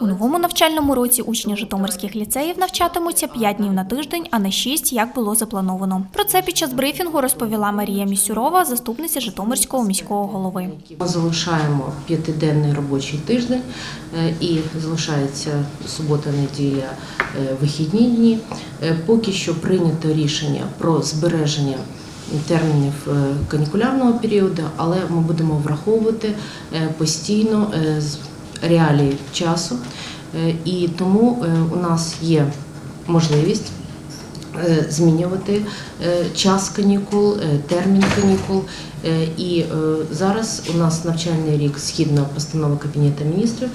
У новому навчальному році учні житомирських ліцеїв навчатимуться 5 днів на тиждень, а не 6, як було заплановано. Про це під час брифінгу розповіла Марія Місюрова, заступниця Житомирського міського голови. Ми залишаємо п'ятиденний робочий тиждень е, і залишається субота, неділя, е, вихідні дні. Е, Поки що прийнято рішення про збереження термінів канікулярного періоду, але ми будемо враховувати постійно реалії часу. Е, І тому е, у нас є можливість е, змінювати час канікул, термін канікул. І зараз у нас навчальний рік згідно постанови Кабінету міністрів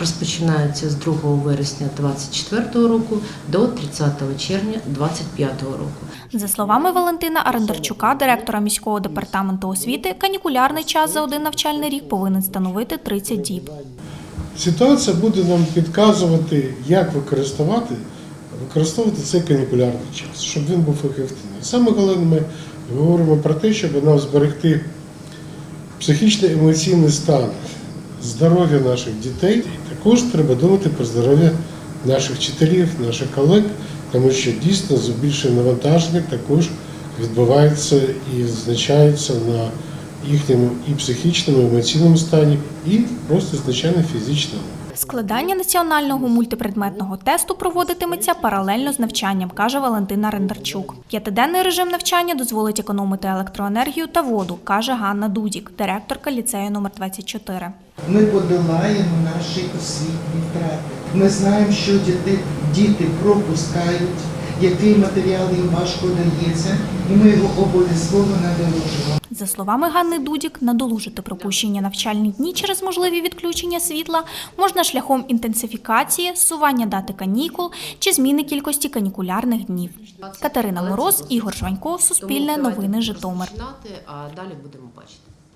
розпочинається з 2 вересня 2024 року до 30 червня 2025 року. За словами Валентина Арендарчука, директора міського департаменту освіти, канікулярний час за один навчальний рік повинен становити 30 діб. Ситуація буде нам підказувати, як використовувати, використовувати цей канікулярний час, щоб він був ефективний. Саме головне, ми говоримо про те, щоб нам зберегти психічний емоційний стан, здоров'я наших дітей. І також треба думати про здоров'я наших вчителів, наших колег, тому що дійсно збільшення навантаження також відбувається і визначається на їхньому і психічному, і емоційному стані, і просто звичайно фізичному. Складання національного мультипредметного тесту проводитиметься паралельно з навчанням, каже Валентина Рендарчук. П'ятиденний режим навчання дозволить економити електроенергію та воду, каже Ганна Дудік, директорка ліцею номер 24. Ми подолаємо наші освітні втрати. Ми знаємо, що діти, діти пропускають, який матеріал їм важко дається, і ми його обов'язково надолужимо. За словами Ганни Дудік, надолужити пропущені навчальні дні через можливі відключення світла можна шляхом інтенсифікації, зсування дати канікул чи зміни кількості канікулярних днів. Катерина Мороз, Ігор Жванько, Суспільне, Новини Житомир. А далі будемо бачити.